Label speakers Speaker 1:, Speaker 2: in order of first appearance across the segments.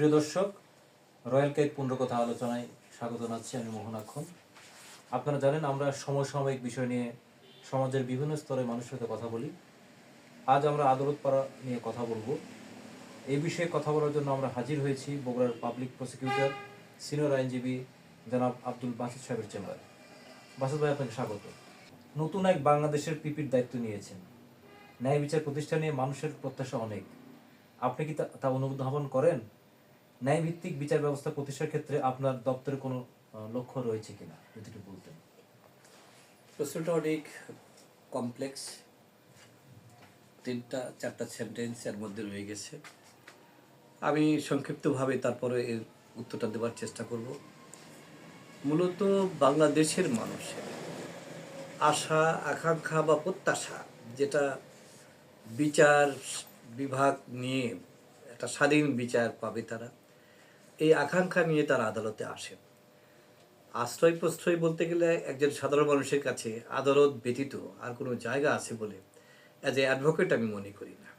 Speaker 1: প্রিয় দর্শক, royal cake পুনর্কথা আলোচনায় স্বাগত জানাচ্ছি আমি মোহনাক্ষণ আপনারা জানেন আমরা সমসাময়িক বিষয় নিয়ে সমাজের বিভিন্ন স্তরে মানুষের সাথে কথা বলি। আজ আমরা আদালত পাড়া নিয়ে কথা বলব। এই বিষয়ে কথা বলার জন্য আমরা হাজির হয়েছি বগুড়ার পাবলিক প্রসিকিউটর, সিনিয়র আইনজীবী জনাব আব্দুল বাসিদ সাহেবের চেম্বারে। বাসিদ ভাই, আপনাকে স্বাগত। নতুন এক বাংলাদেশের পিপির দায়িত্ব নিয়েছেন। ন্যায় বিচার প্রতিষ্ঠা নিয়ে মানুষের প্রত্যাশা অনেক। আপনি কি তা অনুধাবন করেন? ন্যায় ভিত্তিক বিচার ব্যবস্থা প্রতিষ্ঠার ক্ষেত্রে আপনার দপ্তরে কোনো লক্ষ্য রয়েছে কিনা? যদি একটু বলতেন।
Speaker 2: প্রশ্নটা অনেক কমপ্লেক্স। তিনটা, চারটা সেন্টেন্স এর মধ্যে রয়ে গেছে। আমি সংক্ষিপ্তভাবে তারপরে এর উত্তরটা দেওয়ার চেষ্টা করব। মূলত বাংলাদেশের মানুষের আশা, আকাঙ্ক্ষা বা প্রত্যাশা, যেটা বিচার বিভাগ নিয়ে, একটা স্বাধীন বিচার পাবে তারা এই আকাঙ্ক্ষা নিয়ে তারা আদালতে আসে আশ্রয় প্রশ্রয় বলতে গেলে একজন সাধারণ মানুষের কাছে আদালত ব্যতীত আর কোনো জায়গা আছে বলে অ্যাজ এ অ্যাডভোকেট আমি মনে করি না।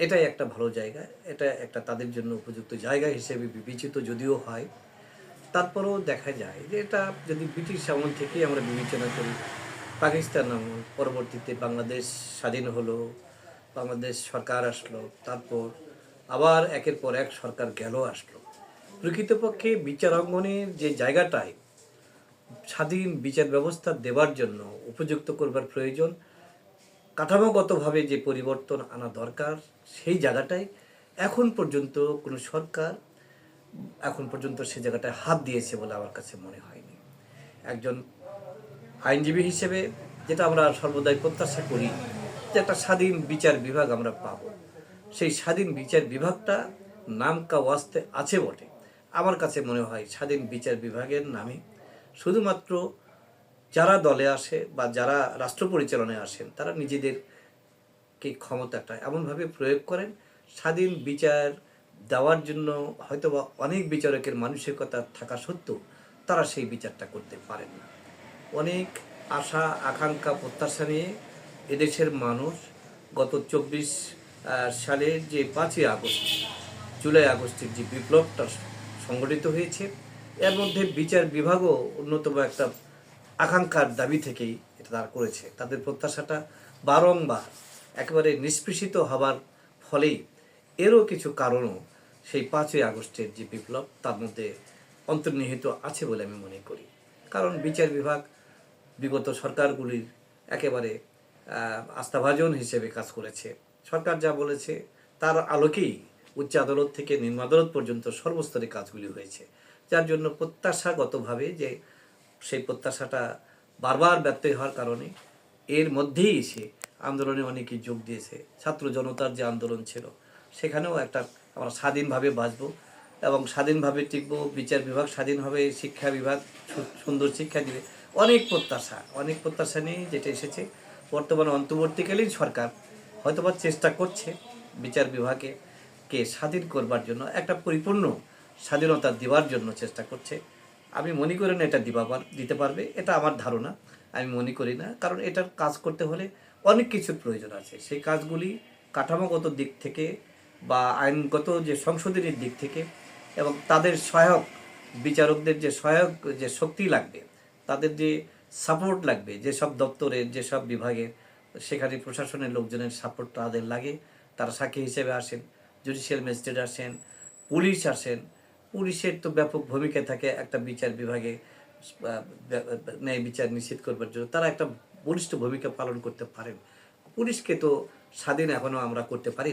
Speaker 2: এটাই একটা ভালো জায়গা, এটা একটা তাদের জন্য উপযুক্ত জায়গা হিসেবে বিবেচিত যদিও হয়। তারপরেও দেখা যায় যে এটা যদি ব্রিটিশ আমল থেকেই আমরা বিবেচনা করি, পাকিস্তান আমল, পরবর্তীতে বাংলাদেশ স্বাধীন হলো, বাংলাদেশ সরকার আসলো, তারপর আবার একের পর এক সরকার গেল আসলো। প্রকৃতপক্ষে বিচার অঙ্গনের যে জায়গাটায় স্বাধীন বিচার ব্যবস্থা দেওয়ার জন্য উপযুক্ত করবার প্রয়োজন, কাঠামোগতভাবে যে পরিবর্তন আনা দরকার, সেই জায়গাটায় এখন পর্যন্ত কোনো সরকার, এখন পর্যন্ত সে জায়গাটায় হাত দিয়েছে বলে আমার কাছে মনে হয়নি। একজন আইনজীবী হিসেবে যেটা আমরা সর্বদাই প্রত্যাশা করি, যে একটা স্বাধীন বিচার বিভাগ আমরা পাব। সেই স্বাধীন বিচার বিভাগটা নামকা ওয়াস্তে আছে বটে। আমার কাছে মনে হয় স্বাধীন বিচার বিভাগের নামে শুধুমাত্র যারা দলে আসে বা যারা রাষ্ট্র পরিচালনায় আসেন, তারা নিজেদের কে ক্ষমতাটা এমনভাবে প্রয়োগ করেন, স্বাধীন বিচার দেওয়ার জন্য হয়তোবা অনেক বিচারকের মানসিকতা থাকা সত্ত্বেও তারা সেই বিচারটা করতে পারেন না। অনেক আশা, আকাঙ্ক্ষা, প্রত্যাশা নিয়ে এদেশের মানুষ গত চব্বিশ সালের যে পাঁচই আগস্ট, জুলাই আগস্টের যে বিপ্লবটা সংগঠিত হয়েছে। এর মধ্যে বিচার বিভাগও অন্যতম একটা আকাঙ্ক্ষার দাবি থেকেই এটা তারা করেছে। তাদের প্রত্যাশাটা বারংবার একেবারে নিষ্পৃষিত হবার ফলেই এরও কিছু কারণও সেই পাঁচই আগস্টের যে বিপ্লব, তার মধ্যে অন্তর্নিহিত আছে বলে আমি মনে করি। কারণ বিচার বিভাগ বিগত সরকারগুলির একেবারে আস্থাভাজন হিসেবে কাজ করেছে। সরকার যা বলেছে, তার আলোকেই উচ্চ আদালত থেকে নিম্ন আদালত পর্যন্ত সর্বস্তরে কাজগুলি হয়েছে। যার জন্য প্রত্যাশাগতভাবে যে সেই প্রত্যাশাটা বারবার ব্যর্থ হওয়ার কারণে এর মধ্যেই এসে আন্দোলনে অনেকেই যোগ দিয়েছে। ছাত্র জনতার যে আন্দোলন ছিল, সেখানেও একটা আমরা স্বাধীনভাবে বাঁচবো এবং স্বাধীনভাবে টিকবো। বিচার বিভাগ স্বাধীনভাবে শিক্ষা বিভাগ সুন্দর শিক্ষা দিবে। অনেক প্রত্যাশা অনেক প্রত্যাশা নিয়ে যেটা এসেছে, বর্তমানে অন্তর্বর্তীকালীন সরকার হয়তোবা চেষ্টা করছে বিচার বিভাগে কে স্বাধীন করবার জন্য, একটা পরিপূর্ণ স্বাধীনতা দেওয়ার জন্য চেষ্টা করছে। আমি মনে করি না এটা দিবাবার, দিতে পারবে, এটা আমার ধারণা। আমি মনে করি না, কারণ এটার কাজ করতে হলে অনেক কিছুর প্রয়োজন আছে। সেই কাজগুলি কাঠামোগত দিক থেকে বা আইনগত যে সংশোধনের দিক থেকে এবং তাদের সহায়ক বিচারকদের যে সহায়ক, যে শক্তি লাগবে, তাদের যে সাপোর্ট লাগবে যেসব দপ্তরের যেসব বিভাগের সেখানে প্রশাসনের লোকজনের সাপোর্ট তাদের লাগে, তারা সাক্ষী হিসেবে আসেন। জুডিশিয়াল ম্যাজিস্ট্রেট আসেন পুলিশ আসেন পুলিশের তো ব্যাপক ভূমিকা থাকে একটা বিচার বিভাগে ন্যায় বিচার নিশ্চিত করবার জন্য। তারা একটা বলিষ্ঠ ভূমিকা পালন করতে পারেন। পুলিশকে তো স্বাধীন এখনও আমরা করতে পারি না।